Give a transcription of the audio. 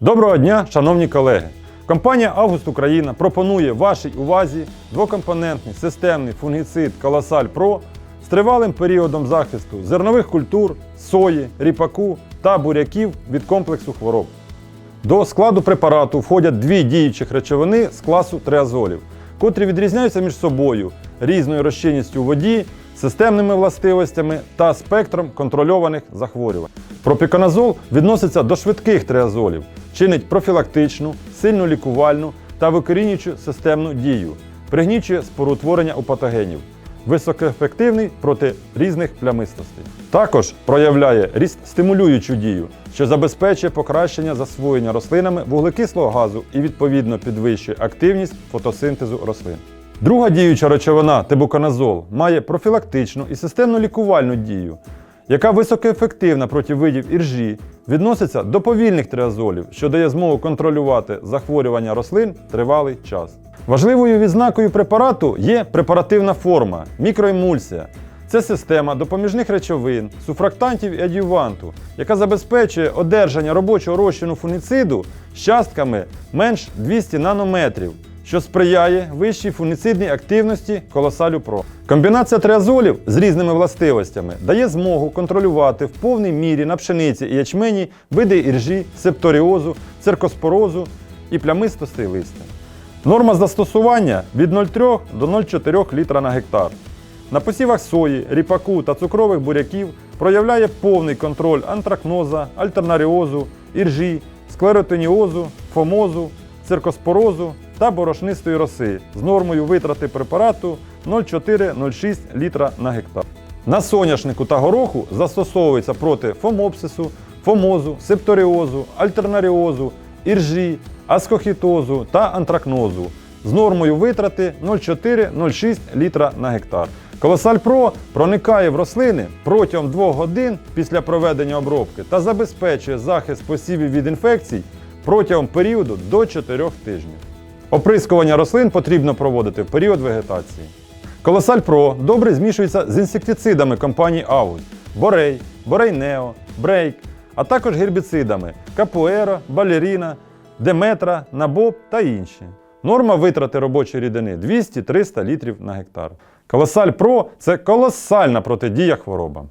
Доброго дня, шановні колеги! Компанія Август Україна пропонує вашій увазі двокомпонентний системний фунгіцид Колосаль Про з тривалим періодом захисту зернових культур, сої, ріпаку та буряків від комплексу хвороб. До складу препарату входять дві діючих речовини з класу триазолів, котрі відрізняються між собою різною розчинністю у воді, системними властивостями та спектром контрольованих захворювань. Пропіконазол відноситься до швидких триазолів, чинить профілактичну, сильну лікувальну та викорінюючу системну дію, пригнічує спорутворення у патогенів високоефективний проти різних плямистостей. Також проявляє ріст стимулюючу дію, що забезпечує покращення засвоєння рослинами вуглекислого газу і відповідно підвищує активність фотосинтезу рослин. Друга діюча речовина тибуканазол має профілактичну і системну лікувальну дію, яка високоефективна проти видів іржі, відноситься до повільних триазолів, що дає змогу контролювати захворювання рослин тривалий час. Важливою відзнакою препарату є препаративна форма мікроемульсія. Це система допоміжних речовин, суфрактантів і адюванту, яка забезпечує одержання робочого розчину фунгіциду з частками менш 200 нанометрів, що сприяє вищій фунгіцидній активності колосалю Про. Комбінація триазолів з різними властивостями дає змогу контролювати в повній мірі на пшениці і ячмені види іржі, септоріозу, циркоспорозу і плямистостей листя. Норма застосування від 0,3 до 0,4 літра на гектар. На посівах сої, ріпаку та цукрових буряків проявляє повний контроль антракноза, альтернаріозу, іржі, склеротиніозу, фомозу, циркоспорозу та борошнистої роси з нормою витрати препарату 0,4-0,6 літра на гектар. На соняшнику та гороху застосовується проти фомопсису, фомозу, септоріозу, альтернаріозу, іржі, аскохітозу та антракнозу з нормою витрати 0,4-0,6 літра на гектар. Колосаль Про проникає в рослини протягом 2 годин після проведення обробки та забезпечує захист посівів від інфекцій протягом періоду до 4 тижнів. Оприскування рослин потрібно проводити в період вегетації. Колосаль Про добре змішується з інсектицидами компанії Август, Борей, Борей Нео, Брейк, а також гербіцидами Капуера, Балеріна, Деметра, Набоб та інші. Норма витрати робочої рідини 200-300 літрів на гектар. Колосаль Про це колосальна протидія хворобам.